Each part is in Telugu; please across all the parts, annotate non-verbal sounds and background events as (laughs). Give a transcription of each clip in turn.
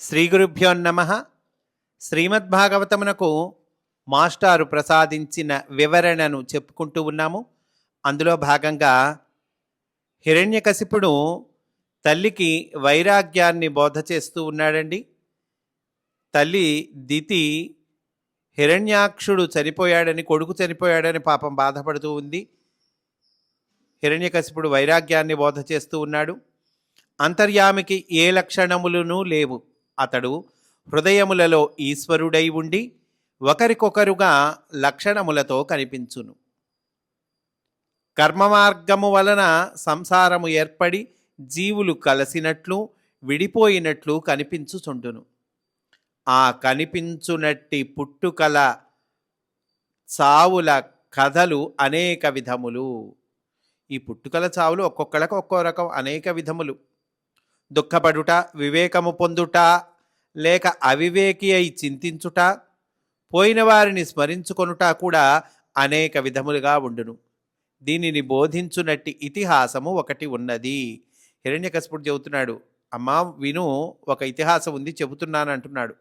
శ్రీ గురుభ్యో నమ. శ్రీమద్భాగవతమునకు మాస్టారు ప్రసాదించిన వివరణను చెప్పుకుంటూ ఉన్నాము. అందులో భాగంగా హిరణ్యకశిపుడు తల్లికి వైరాగ్యాన్ని బోధ చేస్తూ ఉన్నాడండి. తల్లి దితి హిరణ్యాక్షుడు చనిపోయాడని కొడుకు చనిపోయాడని పాపం బాధపడుతూ ఉంది. హిరణ్యకశిపుడు వైరాగ్యాన్ని బోధ చేస్తూ ఉన్నాడు. అంతర్యామికి ఏ లక్షణములను లేవు. అతడు హృదయములలో ఈశ్వరుడై ఉండి ఒకరికొకరుగా లక్షణములతో కనిపించును. కర్మ మార్గము వలన సంసారము ఏర్పడి జీవులు కలిసినట్లు విడిపోయినట్లు కనిపించుచుండును. ఆ కనిపించునట్టి పుట్టుకల చావుల కథలు అనేక విధములు. ఈ పుట్టుకల చావులు ఒక్కొక్కళ్ళకు ఒక్కో రకం అనేక విధములు. దుఃఖపడుట వివేకము పొందుట లేక అవివేకి అయి చింతించుట పోయిన వారిని స్మరించుకొనుట కూడా అనేక విధములుగా ఉండును. దీనిని బోధించునట్టి ఇతిహాసము ఒకటి ఉన్నది. హిరణ్యకశపుడు చెబుతున్నాడు అమ్మా విను ఒక ఇతిహాసం ఉంది చెబుతున్నాను అంటున్నాడు.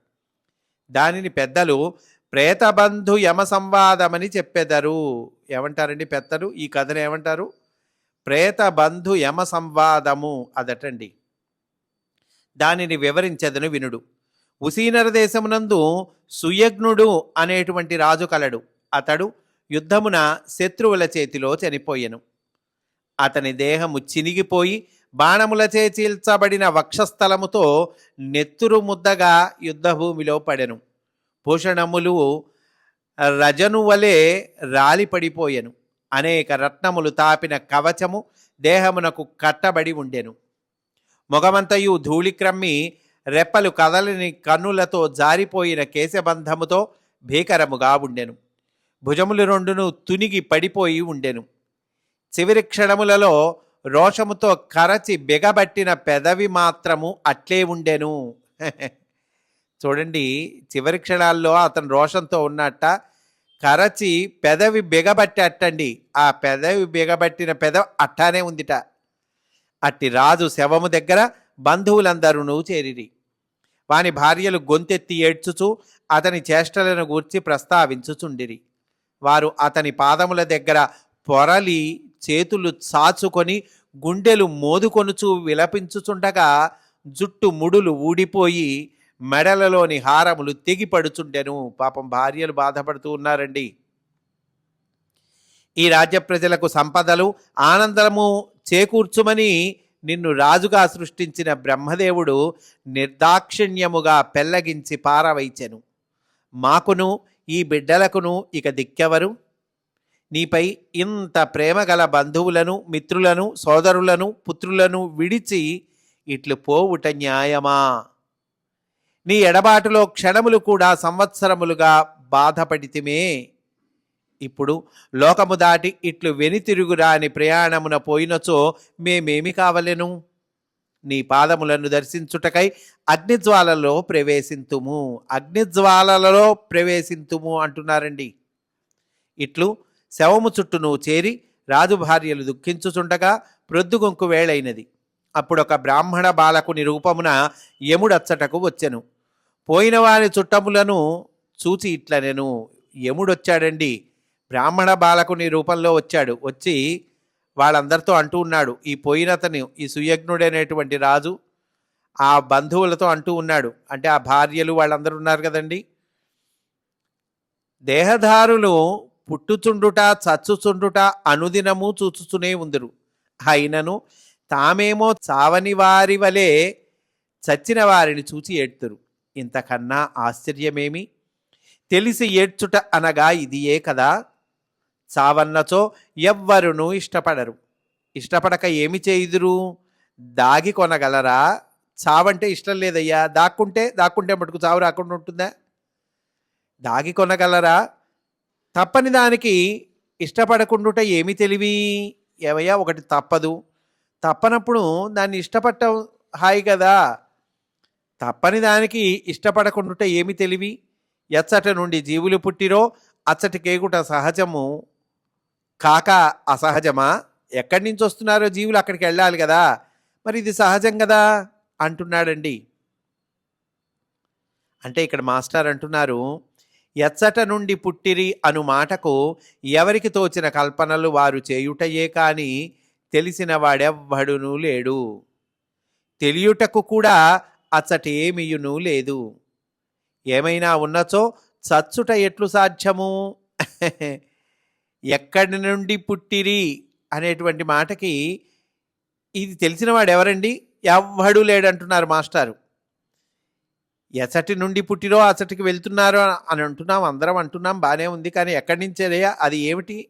దానిని పెద్దలు ప్రేతబంధు యమ సంవాదమని చెప్పెదరు. ఏమంటారండి పెద్దలు? ఈ కథను ఏమంటారు? ప్రేతబంధు యమ సంవాదము అదటండి. దానిని వివరించదను వినుడు. ఉసీనర దేశమునందు సుయజ్ఞుడు అనేటువంటి రాజు కలడు. అతడు యుద్ధమున శత్రువుల చేతిలో చనిపోయెను. అతని దేహము చినిగిపోయి బాణములచే చీల్చబడిన వక్షస్థలముతో నెత్తురు ముద్దగా యుద్ధభూమిలో పడెను. భూషణములు రజను వలె రాలిపడిపోయెను అనేక రత్నములు తాపిన కవచము దేహమునకు కట్టబడి ఉండెను. మొగమంతయు ధూళిక్రమ్మి రెప్పలు కదలని కన్నులతో జారిపోయిన కేశబంధముతో భీకరముగా ఉండెను. భుజములు రెండును తునిగి పడిపోయి ఉండెను. చివరి క్షణములలో రోషముతో కరచి బిగబట్టిన పెదవి మాత్రము అట్లే ఉండెను. (laughs) చూడండి చివరి క్షణాల్లో అతను రోషంతో ఉన్నట్ట కరచి పెదవి బిగబట్టి అట్టండి ఆ పెదవి బిగబట్టిన పెదవి అట్టానే ఉందిట. అట్టి రాజు శవము దగ్గర బంధువులందరూ చేరిరి. వాని భార్యలు గొంతెత్తి ఏడ్చుచు అతని చేష్టలను గూర్చి ప్రస్తావించుచుండిరి. వారు అతని పాదముల దగ్గర పొరలి చేతులు చాచుకొని గుండెలు మోదుకొనుచు విలపించుచుండగా జుట్టు ముడులు ఊడిపోయి మెడలలోని హారములు తెగిపడుచుండెను. పాపం భార్యలు బాధపడుతూ ఉన్నారండి. ఈ రాజ్య ప్రజలకు సంపదలు ఆనందము చేకూర్చుమని నిన్ను రాజుగా సృష్టించిన బ్రహ్మదేవుడు నిర్దాక్షిణ్యముగా పెల్లగించి పారవైచెను మాకును ఈ బిడ్డలకును ఇక దిక్కెవరు? నీపై ఇంత ప్రేమగల బంధువులను మిత్రులను సోదరులను పుత్రులను విడిచి ఇట్లు పోవుట న్యాయమా? నీ ఎడబాటులో క్షణములు కూడా సంవత్సరములుగా బాధపడితిమే. ఇప్పుడు లోకము దాటి ఇట్లు వెనితిరుగురాని ప్రయాణమున పోయినచో మేమేమి కావలెను? నీ పాదములను దర్శించుటకై అగ్నిజ్వాలలో ప్రవేశింతుము. అగ్నిజ్వాలలో ప్రవేశింతుము అంటున్నారండి. ఇట్లు శవము చుట్టూను చేరి రాజు భార్యలు దుఃఖించుచుండగా ప్రొద్దుగొంకు వేళైనది. అప్పుడొక బ్రాహ్మణ బాలకుని రూపమున యముడచ్చటకు వచ్చెను. పోయిన వారి చుట్టములను చూచి ఇట్ల నేను యముడొచ్చాడండి. బ్రాహ్మణ బాలకుని రూపంలో వచ్చాడు. వచ్చి వాళ్ళందరితో అంటూ ఉన్నాడు. ఈ పోయినతని ఈ సుయజ్ఞుడైనటువంటి రాజు ఆ బంధువులతో అంటూ ఉన్నాడు. అంటే ఆ భార్యలు వాళ్ళందరూ ఉన్నారు కదండి. దేహదారులు పుట్టుచుండుట చచ్చుచుండుట అనుదినము చూచుచునే ఉందరు. అయినను తామేమో చావని వారి వలె చచ్చిన వారిని చూచి ఏడ్తురు. ఇంతకన్నా ఆశ్చర్యమేమి? తెలిసి ఏడ్చుట అనగా ఇదియే కదా. చావన్నచో ఎవ్వరును ఇష్టపడరు. ఇష్టపడక ఏమి చేయుదురు? దాగి కొనగలరా? చావంటే ఇష్టం లేదయ్యా. దాక్కుంటే దాక్కుంటే మటుకు చావు రాకుండా ఉంటుందా? దాగి కొనగలరా? తప్పని దానికి ఇష్టపడకుండుట ఏమి తెలివి? ఏమయ్యా ఒకటి తప్పదు. తప్పనప్పుడు దాన్ని ఇష్టపడటం హాయి కదా తప్పని దానికి ఇష్టపడకుండుట ఏమి తెలివి? ఎచ్చట నుండి జీవులు పుట్టిరో అచ్చటి కేకుట సహజము కాక అసహజమా? ఎక్కడి నుంచి వస్తున్నారో జీవులు అక్కడికి వెళ్ళాలి కదా. మరి ఇది సహజం కదా? అంటున్నాడండి. అంటే ఇక్కడ మాస్టర్ అంటున్నారు ఎచ్చట నుండి పుట్టిరి అను మాటకు ఎవరికి తోచిన కల్పనలు వారు చేయుటయే కాని తెలిసిన వాడెవ్వడునూ లేడు. తెలియుటకు కూడా అచ్చట ఏమియును లేదు. ఏమైనా ఉన్నచో చచ్చుట ఎట్లు సాధ్యము? (laughs) ఎక్కడి నుండి పుట్టిరి అనేటువంటి మాటకి ఇది తెలిసినవాడు ఎవరండి ఎవ్వడు లేడంటున్నారు మాస్టారు. ఎసటి నుండి పుట్టిరో అసటికి వెళ్తున్నారో అని అంటున్నాం అందరం అంటున్నాం బాగానే ఉంది కానీ ఎక్కడి నుంచేదయ్యా? అది ఏమిటి?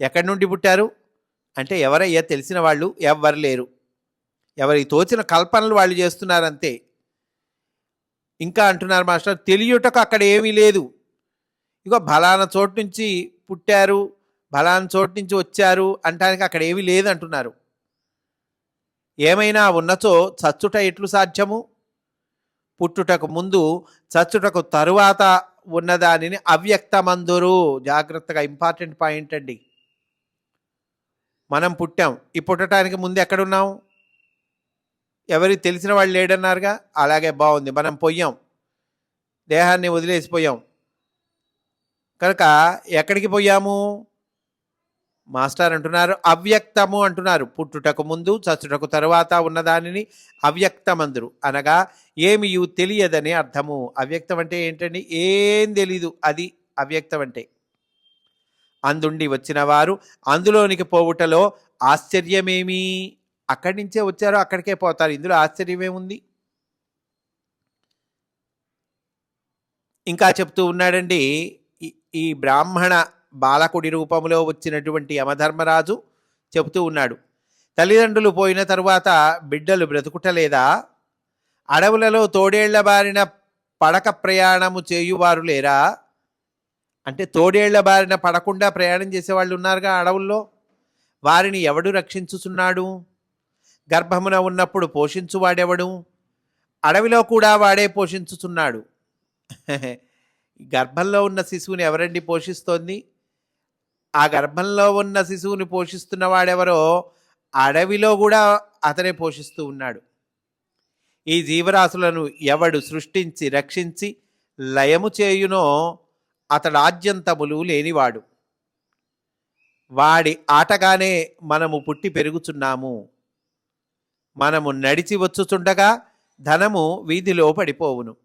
ఎక్కడి నుండి పుట్టారు? అంటే ఎవరయ్యా? తెలిసిన వాళ్ళు ఎవ్వరు లేరు. ఎవరి తోచిన కల్పనలు వాళ్ళు చేస్తున్నారంతే. ఇంకా అంటున్నారు మాస్టర్ తెలియటకు అక్కడ ఏమీ లేదు. ఇగో బలానా చోటు నుంచి పుట్టారు బలానా చోటు నుంచి వచ్చారు అంటానికి అక్కడ ఏమీ లేదంటున్నారు. ఏమైనా ఉన్నచో చచ్చుట ఎట్లు సాధ్యము? పుట్టుటకు ముందు చచ్చుటకు తరువాత ఉన్నదానిని అవ్యక్తమందురు. జాగ్రత్తగా ఇంపార్టెంట్ పాయింట్ అండి. మనం పుట్టాం. ఈ పుట్టడానికి ముందు ఎక్కడున్నాం? ఎవరికి తెలిసిన వాళ్ళు లేడన్నారుగా? అలాగే బాగుంది. మనం పోయాం. దేహాన్ని వదిలేసిపోయాం. కనుక ఎక్కడికి పోయాము? మాస్టర్ అంటున్నారు అవ్యక్తము అంటున్నారు. పుట్టుటకు ముందు చచ్చుటకు తరువాత ఉన్నదానిని అవ్యక్తమందురు. అనగా ఏమి తెలియదని అర్థము. అవ్యక్తం అంటే ఏంటండి? ఏం తెలీదు. అది అవ్యక్తం అంటే. అందుండి వచ్చిన వారు అందులోనికి పోవుటలో ఆశ్చర్యమేమి? అక్కడి నుంచే వచ్చారో అక్కడికే పోతారు. ఇందులో ఆశ్చర్యమేముంది? ఇంకా చెప్తూ ఉన్నాడండి ఈ- బ్రాహ్మణ బాలకుడి రూపంలో వచ్చినటువంటి యమధర్మరాజు చెబుతూ ఉన్నాడు తల్లిదండ్రులు పోయిన తరువాత బిడ్డలు బ్రతుకుటలేదా? అడవులలో తోడేళ్ళ బారిన పడక ప్రయాణము చేయువారు లేరా? అంటే తోడేళ్ళ బారిన పడకుండా ప్రయాణం చేసేవాళ్ళు ఉన్నారుగా అడవుల్లో? వారిని ఎవడు రక్షించుచున్నాడు? గర్భమున ఉన్నప్పుడు పోషించువాడెవడు? అడవిలో కూడా వాడే పోషించుచున్నాడు. గర్భంలో ఉన్న శిశువుని ఎవరండి పోషిస్తోంది? ఆ గర్భంలో ఉన్న శిశువుని పోషిస్తున్న వాడెవరో అడవిలో కూడా అతనే పోషిస్తూ ఉన్నాడు. ఈ జీవరాశులను ఎవడు సృష్టించి రక్షించి లయము చేయునో అతడు ఆద్యంతములు లేనివాడు. వాడి ఆటగానే మనము పుట్టి పెరుగుచున్నాము. మనము నడిచి వచ్చుచుండగా ధనము వీధిలో పడిపోవును.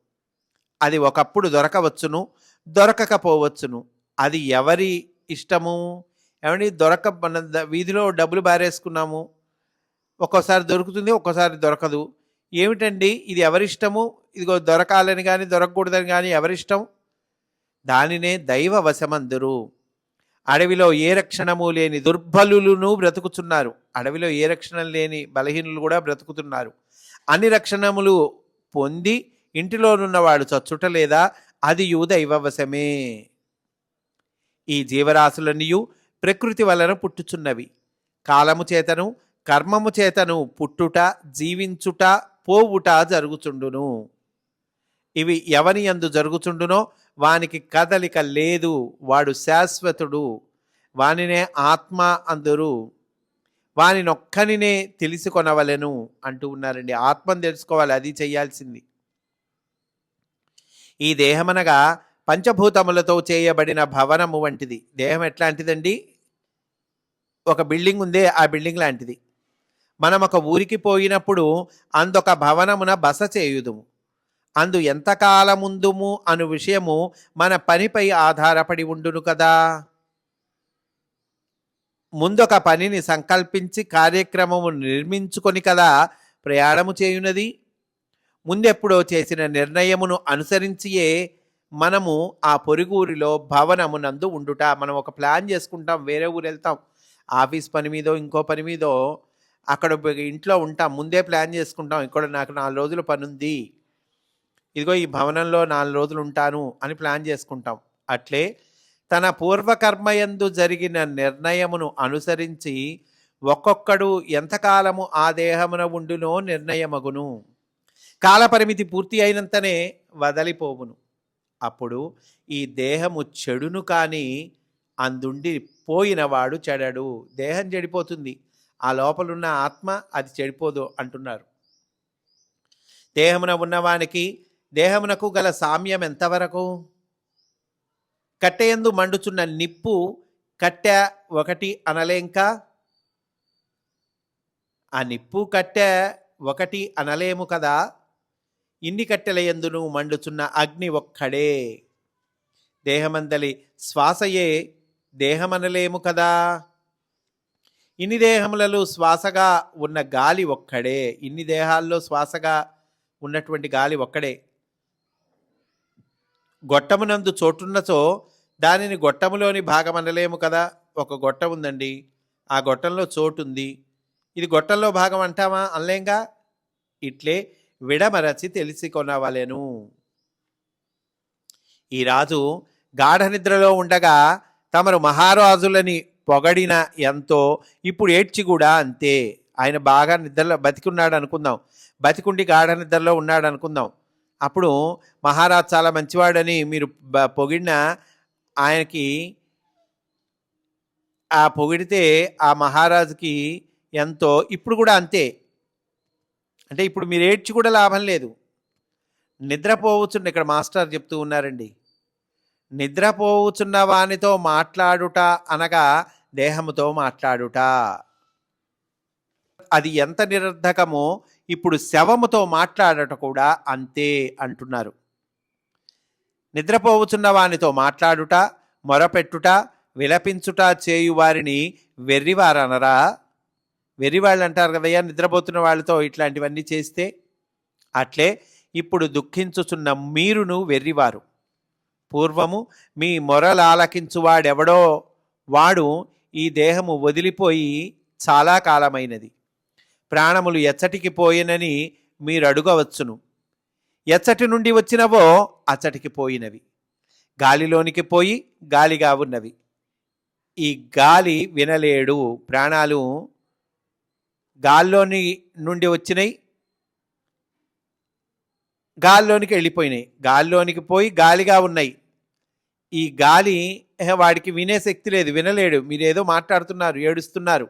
అది ఒకప్పుడు దొరకవచ్చును దొరకకపోవచ్చును. అది ఎవరి ఇష్టము? ఏమండి? దొరక మన వీధిలో డబ్బులు బారేసుకున్నాము. ఒక్కోసారి దొరుకుతుంది ఒక్కోసారి దొరకదు. ఏమిటండి? ఇది ఎవరిష్టము? ఇదిగో దొరకాలని కానీ దొరకకూడదని కానీ ఎవరిష్టం? దానినే దైవ వశమందురు అడవిలో ఏ రక్షణము లేని దుర్బలులను బ్రతుకుతున్నారు అడవిలో ఏ రక్షణ లేని బలహీనులు కూడా బ్రతుకుతున్నారు. అన్ని రక్షణములు పొంది ఇంటిలోనున్నవాడు చచ్చుట లేదా అది దైవవశమే ఈ జీవరాశులనియు ప్రకృతి వలన పుట్టుచున్నవి. కాలము చేతను కర్మము చేతను పుట్టుట జీవించుట పోవుట జరుగుచుండును. ఇవి ఎవని యందు జరుగుచుండునో వానికి కదలిక లేదు. వాడు శాశ్వతుడు. వానినే ఆత్మ అందరు. వానినొక్కనినే తెలుసుకొనవలెను అంటూ ఉన్నారండి. ఆత్మను తెలుసుకోవాలి అది చేయాల్సింది. ఈ దేహమనగా పంచభూతములతో చేయబడిన భవనము వంటిది. దేహం ఎట్లాంటిదండి? ఒక బిల్డింగ్ ఉందే ఆ బిల్డింగ్ లాంటిది. మనం ఒక ఊరికి పోయినప్పుడు అందొక భవనమున బస చేయుదుము. అందు ఎంతకాలముందుము అను విషయము మన పనిపై ఆధారపడి ఉండును కదా? ముందొక పనిని సంకల్పించి కార్యక్రమము నిర్మించుకొని కదా ప్రయాణము చేయునది? ముందెప్పుడో చేసిన నిర్ణయమును అనుసరించియే మనము ఆ పొరుగురిలో భవనమునందు ఉండుట. మనం ఒక ప్లాన్ చేసుకుంటాం వేరే ఊరు వెళ్తాం. ఆఫీస్ పని మీదో ఇంకో పని మీదో అక్కడ ఇంట్లో ఉంటాం. ముందే ప్లాన్ చేసుకుంటాం ఇక్కడ నాకు నాలుగు రోజుల పని ఉంది ఇదిగో ఈ భవనంలో నాలుగు రోజులు ఉంటాను అని ప్లాన్ చేసుకుంటాం. అట్లే తన పూర్వకర్మయందు జరిగిన నిర్ణయమును అనుసరించి ఒక్కొక్కడు ఎంతకాలము ఆ దేహమున ఉండునో నిర్ణయమగును. కాలపరిమితి పూర్తి అయినంతనే వదలిపోవును. అప్పుడు ఈ దేహము చెడును కానీ అందుండి పోయినవాడు చెడడు. దేహం చెడిపోతుంది. ఆ లోపలున్న ఆత్మ అది చెడిపోదు అంటున్నారు. దేహమున ఉన్నవానికి దేహమునకు గల సామ్యం ఎంతవరకు? కట్టెయందు మండుచున్న నిప్పు కట్టె ఒకటి అనలేంకా ఆ నిప్పు కట్టె ఒకటి అనలేము కదా? ఇన్ని కట్టెల ఎందును మండుచున్న అగ్ని ఒక్కడే. దేహమందలి శ్వాసయే దేహమనలేము కదా. ఇన్ని దేహములలో శ్వాసగా ఉన్న గాలి ఒక్కడే. ఇన్ని దేహాల్లో శ్వాసగా ఉన్నటువంటి గాలి ఒక్కడే. గొట్టమునందు చోటున్నచో దానిని గొట్టములోని భాగం అనలేము కదా. ఒక గొట్టం ఉందండి. ఆ గొట్టంలో చోటు ఉంది. ఇది గొట్టంలో భాగం అంటామా? అనలేంగా? ఇట్లే విడమరచి తెలిసి కొనవలెను ఈ రాజు గాఢ నిద్రలో ఉండగా తమరు మహారాజులని పొగడిన ఎంతో ఇప్పుడు ఏడ్చి కూడా అంతే. ఆయన బాగా నిద్రలో బతికున్నాడు అనుకుందాం. బతికుండి గాఢ నిద్రలో ఉన్నాడు అనుకుందాం. అప్పుడు మహారాజ్ చాలా మంచివాడని మీరు పొగిడిన ఆయనకి ఆ పొగిడితే ఆ మహారాజుకి ఎంతో ఇప్పుడు కూడా అంతే. అంటే ఇప్పుడు మీరు ఏడ్చి కూడా లాభం లేదు. నిద్రపోవచ్చుండి ఇక్కడ మాస్టర్ చెప్తూ ఉన్నారండి. నిద్రపోవచ్చున్న వానితో మాట్లాడుట అనగా దేహముతో మాట్లాడుట. అది ఎంత నిరర్ధకమో ఇప్పుడు శవముతో మాట్లాడట కూడా అంతే అంటున్నారు. నిద్రపోవచ్చున్న వానితో మాట్లాడుట మొరపెట్టుట విలపించుట చేయు వారిని వెర్రివారనరా? వెర్రివాళ్ళు అంటారు కదయ్యా నిద్రపోతున్న వాళ్ళతో ఇట్లాంటివన్నీ చేస్తే అట్లే ఇప్పుడు దుఃఖించుచున్న మీరును వెర్రివారు. పూర్వము మీ మొరలాలకించువాడెవడో వాడు ఈ దేహము వదిలిపోయి చాలా కాలమైనది. ప్రాణములు ఎచ్చటికి పోయినని మీరు అడుగవచ్చును ఎచ్చటి నుండి వచ్చినవో అచ్చటికి పోయినవి. గాలిలోనికి పోయి గాలిగా ఉన్నవి. ఈ గాలి వినలేడు ప్రాణాలు గాల్లోని నుండి వచ్చినాయి గాల్లోనికి వెళ్ళిపోయినాయి గాల్లోనికి పోయి గాలిగా ఉన్నాయి ఈ గాలి (laughs) వాడికి వినే శక్తి లేదు వినలేడు. మీరు ఏదో మాట్లాడుతున్నారు ఏడుస్తున్నారు.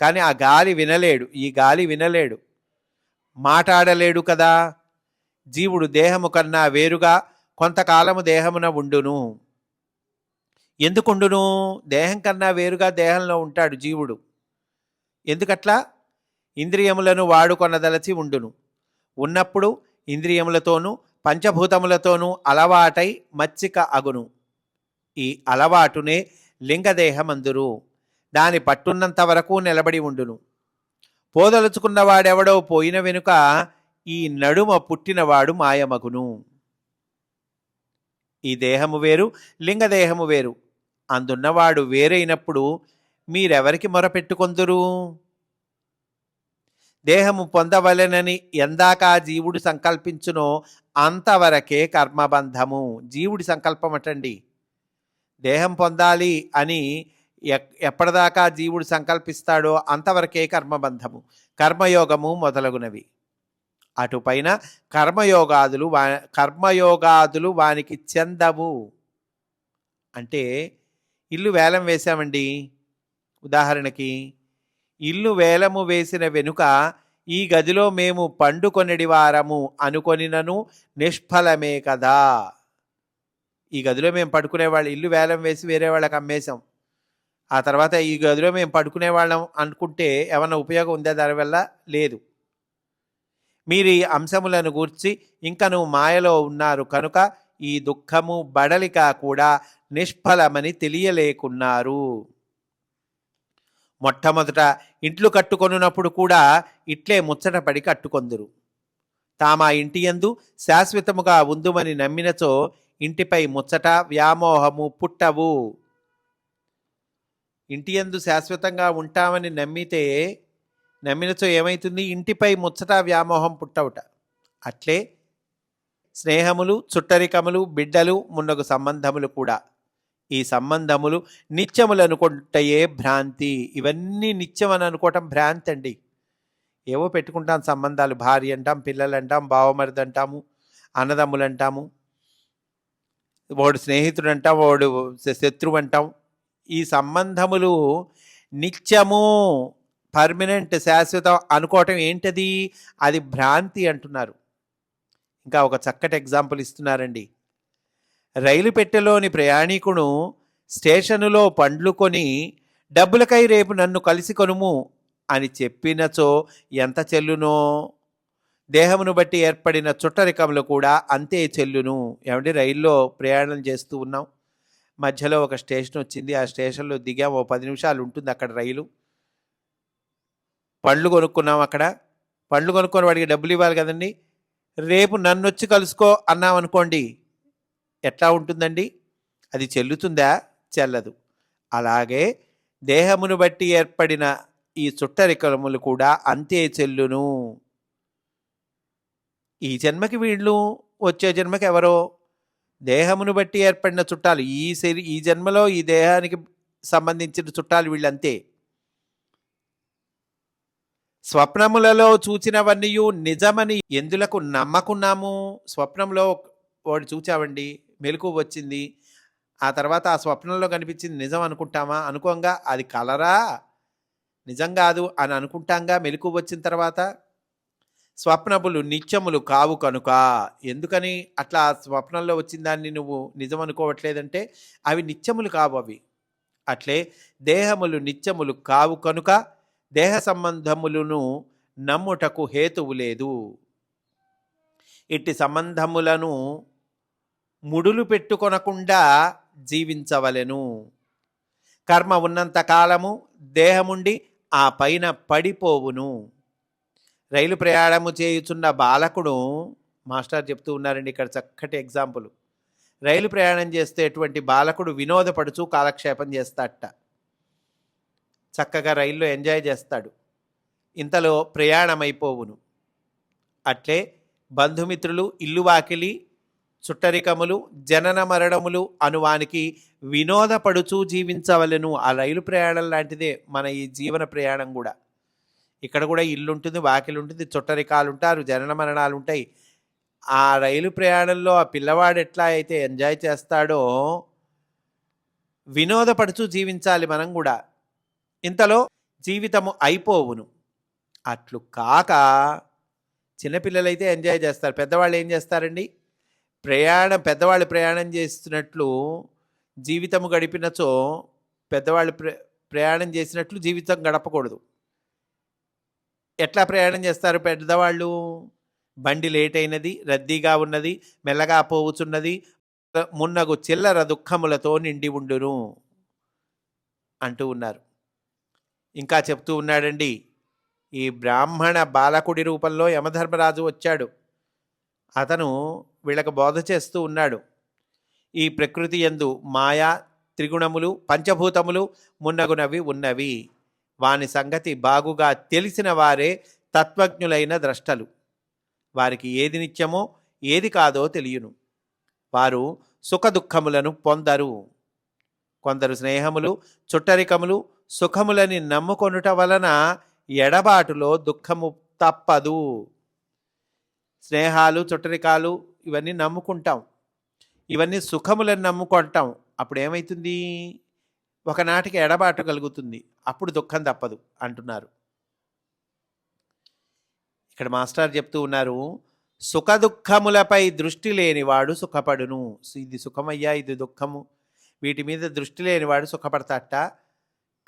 కానీ ఆ గాలి వినలేడు ఈ గాలి వినలేడు. మాట్లాడలేడు కదా. జీవుడు దేహము కన్నా వేరుగా కొంతకాలము దేహమున ఉండును. ఎందుకుండును? దేహం కన్నా వేరుగా దేహంలో ఉంటాడు జీవుడు. ఎందుకట్లా? ఇంద్రియములను వాడుకొనదలచి ఉండును. ఉన్నప్పుడు ఇంద్రియములతోనూ పంచభూతములతోనూ అలవాటై మచ్చిక అగును. ఈ అలవాటునే లింగదేహమందురు. దాని పట్టున్నంత వరకు నిలబడి ఉండును. పోదలుచుకున్నవాడెవడో పోయిన వెనుక ఈ నడుమ పుట్టినవాడు మాయమగును. ఈ దేహము వేరు లింగదేహము వేరు. అందున్నవాడు వేరైనప్పుడు మీరెవరికి మొరపెట్టుకొందురు? దేహము పొందవలెనని ఎందాక జీవుడు సంకల్పించునో అంతవరకే కర్మబంధము. జీవుడి సంకల్పం అటండి. దేహం పొందాలి అని ఎప్పటిదాకా జీవుడు సంకల్పిస్తాడో అంతవరకే కర్మబంధము. కర్మయోగము మొదలగునవి. అటుపైన కర్మయోగాదులు వా కర్మయోగాదులు వానికి చెందవు. అంటే ఇల్లు వేలం వేశామండి. ఉదాహరణకి ఇల్లు వేలము వేసిన వెనుక ఈ గదిలో మేము పండుకొనడి వారము అనుకొనినను నిష్ఫలమే కదా. ఈ గదిలో మేము పడుకునేవాళ్ళు ఇల్లు వేలం వేసి వేరే వాళ్ళకి అమ్మేశాం. ఆ తర్వాత ఈ గదిలో మేము పడుకునే వాళ్ళం అనుకుంటే ఏమన్నా ఉపయోగం ఉందా దానివల్ల లేదు. మీరు ఈ అంశములను గూర్చి ఇంకను మాయలో ఉన్నారు కనుక ఈ దుఃఖము బడలిక కూడా నిష్ఫలమని తెలియలేకున్నారు. మొట్టమొదట ఇంట్లు కట్టుకొనున్నప్పుడు కూడా ఇట్లే ముచ్చటపడి కట్టుకొందురు. తామా ఇంటి యందు శాశ్వతముగా ఉందుమని నమ్మినచో ఇంటిపై ముచ్చట వ్యామోహము పుట్టవు. ఇంటి యందు శాశ్వతంగా ఉంటామని నమ్మితే నమ్మినచో ఏమైతుంది? ఇంటిపై ముచ్చట వ్యామోహం పుట్టవుట. అట్లే స్నేహములు చుట్టరికములు బిడ్డలు మున్నగు సంబంధములు కూడా. ఈ సంబంధములు నిత్యములు అనుకుంటయే భ్రాంతి. ఇవన్నీ నిత్యం అని అనుకోవటం భ్రాంతి అండి. ఏవో పెట్టుకుంటాం సంబంధాలు. భార్య అంటాం పిల్లలు అంటాం బావమరిది అంటాము అన్నదమ్ములు అంటాము వాడు స్నేహితుడు అంటాం వాడు శ- శత్రువు అంటాం. ఈ సంబంధములు నిత్యము పర్మనెంట్ శాశ్వతం అనుకోవటం ఏంటది? అది భ్రాంతి అంటున్నారు. ఇంకా ఒక చక్కటి ఎగ్జాంపుల్ ఇస్తున్నారండి. రైలు పెట్టెలోని ప్రయాణికుడు స్టేషనులో పండ్లు కొని డబ్బులకై రేపు నన్ను కలిసి కొనుము అని చెప్పినచో ఎంత చెల్లునో? దేహమును బట్టి ఏర్పడిన చుట్టరికములు కూడా అంతే చెల్లును. ఏమంటే రైల్లో ప్రయాణం చేస్తూ ఉన్నాం. మధ్యలో ఒక స్టేషన్ వచ్చింది. ఆ స్టేషన్లో దిగాం. ఓ పది నిమిషాలు ఉంటుంది అక్కడ రైలు. పండ్లు కొనుక్కున్నాం అక్కడ. పండ్లు కొనుక్కొని వాడికి డబ్బులు ఇవ్వాలి కదండి. రేపు నన్ను వచ్చి కలుసుకో అన్నాం అనుకోండి ఎట్లా ఉంటుందండి? అది చెల్లుతుందా? చెల్లదు. అలాగే దేహమును బట్టి ఏర్పడిన ఈ చుట్టరికములు కూడా అంతే చెల్లును. ఈ జన్మకి వీళ్ళు వచ్చే జన్మకి ఎవరో దేహమును బట్టి ఏర్పడిన చుట్టాలు ఈ శరీ ఈ జన్మలో ఈ దేహానికి సంబంధించిన చుట్టాలు వీళ్ళంతే. స్వప్నములలో చూచినవన్నీ నిజమని ఎందులకు నమ్మకున్నాము? స్వప్నంలో వాడు చూచావండి? మెలకు వచ్చింది. ఆ తర్వాత ఆ స్వప్నంలో కనిపించింది నిజం అనుకుంటామా? అనుకోంగా అది కలరా? నిజం కాదు అని అనుకుంటాంగా మెలకు వచ్చిన తర్వాత? స్వప్నములు నిత్యములు కావు కనుక. ఎందుకని? అట్లా ఆ స్వప్నంలో వచ్చిన దాన్ని నువ్వు నిజం అనుకోవట్లేదంటే అవి నిత్యములు కావు అవి. అట్లే దేహములు నిత్యములు కావు కనుక దేహ సంబంధములను నమ్ముటకు హేతువు లేదు. ఇట్టి సంబంధములను ముడులు పెట్టుకొనకుండా జీవించవలెను. కర్మ ఉన్నంత కాలము దేహముండి ఆ పైన పడిపోవును. రైలు ప్రయాణము చేయుచున్న బాలకుడు మాస్టర్ చెప్తూ ఉన్నారండి ఇక్కడ చక్కటి ఎగ్జాంపుల్. రైలు ప్రయాణం చేసేటువంటి బాలకుడు వినోదపడుచు కాలక్షేపం చేస్తాడట. చక్కగా రైల్లో ఎంజాయ్ చేస్తాడు. ఇంతలో ప్రయాణమైపోవును. అట్లే బంధుమిత్రులు ఇల్లు వాకిలి చుట్టరికములు జనన మరణములు అనువానికి వినోదపడుచూ జీవించవలెను. ఆ రైలు ప్రయాణం లాంటిదే మన ఈ జీవన ప్రయాణం కూడా. ఇక్కడ కూడా ఇల్లు ఉంటుంది వాకిలు ఉంటుంది చుట్టరికాలు ఉంటారు జనన మరణాలు ఉంటాయి ఆ రైలు ప్రయాణంలో ఆ పిల్లవాడు ఎట్లా అయితే ఎంజాయ్ చేస్తాడో వినోదపడుచూ జీవించాలి మనం కూడా. ఇంతలో జీవితము అయిపోవును. అట్లు కాక చిన్నపిల్లలైతే ఎంజాయ్ చేస్తారు. పెద్దవాళ్ళు ఏం చేస్తారండి? ప్రయాణం పెద్దవాళ్ళు ప్రయాణం చేస్తున్నట్లు జీవితము గడిపినచో పెద్దవాళ్ళు ప్ర ప్రయాణం చేసినట్లు జీవితం గడపకూడదు. ఎట్లా ప్రయాణం చేస్తారు పెద్దవాళ్ళు? బండి లేట్ అయినది రద్దీగా ఉన్నది మెల్లగా పోవుచున్నది మున్నగు చిల్లర దుఃఖములతో నిండి ఉండును అంటూ ఉన్నారు. ఇంకా చెప్తూ ఉన్నాడండి ఈ బ్రాహ్మణ బాలకుడి రూపంలో యమధర్మరాజు వచ్చాడు. అతను వీళ్ళకు బోధ చేస్తూ ఉన్నాడు. ఈ ప్రకృతి యందు మాయా త్రిగుణములు పంచభూతములు మున్నగునవి ఉన్నవి. వాని సంగతి బాగుగా తెలిసిన వారే తత్వజ్ఞులైన ద్రష్టలు. వారికి ఏది నిత్యమో ఏది కాదో తెలియను. వారు సుఖదుఖములను పొందరు. కొందరు స్నేహములు చుట్టరికములు సుఖములని నమ్ముకొనుట వలన ఎడబాటులో దుఃఖము తప్పదు. స్నేహాలు చుట్టరికాలు ఇవన్నీ నమ్ముకుంటాం. ఇవన్నీ సుఖములను నమ్ముకుంటాం. అప్పుడు ఏమవుతుంది ఒకనాటికి ఎడబాటు కలుగుతుంది. అప్పుడు దుఃఖం తప్పదు అంటున్నారు. ఇక్కడ మాస్టర్ చెప్తూ ఉన్నారు సుఖ దుఃఖములపై దృష్టి లేనివాడు సుఖపడును. ఇది సుఖమయ్యా? ఇది దుఃఖము. వీటి మీద దృష్టి లేనివాడు సుఖపడతాట.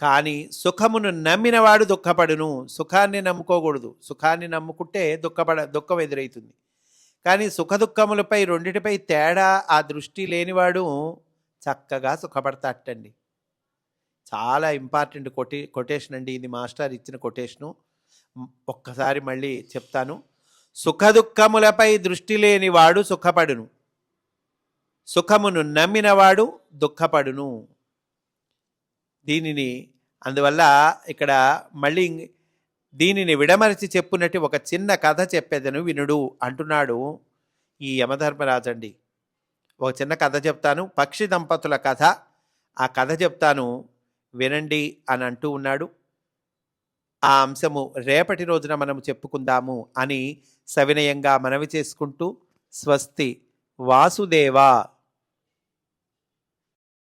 కానీ సుఖమును నమ్మినవాడు దుఃఖపడును. సుఖాన్ని నమ్ముకోకూడదు. సుఖాన్ని నమ్ముకుంటే దుఃఖపడ దుఃఖం ఎదురవుతుంది. కానీ సుఖదుఖములపై రెండిటిపై తేడా ఆ దృష్టి లేనివాడు చక్కగా సుఖపడతాటండి చాలా ఇంపార్టెంట్ కొటే కొటేషన్ అండి ఇది మాస్టర్ ఇచ్చిన కొటేషను. ఒక్కసారి మళ్ళీ చెప్తాను. సుఖదుఖములపై దృష్టి లేనివాడు సుఖపడును. సుఖమును నమ్మినవాడు దుఃఖపడును. దీనిని అందువల్ల ఇక్కడ మళ్ళీ దీనిని విడమరిచి చెప్పునట్టు ఒక చిన్న కథ చెప్పేదను వినుడు. అంటున్నాడు ఈ యమధర్మరాజు అండి ఒక చిన్న కథ చెప్తాను. పక్షి దంపతుల కథ. ఆ కథ చెప్తాను వినండి అని అంటూ ఉన్నాడు. ఆ అంశము రేపటి రోజున మనం చెప్పుకుందాము అని సవినయంగా మనవి చేసుకుంటూ స్వస్తి వాసుదేవ.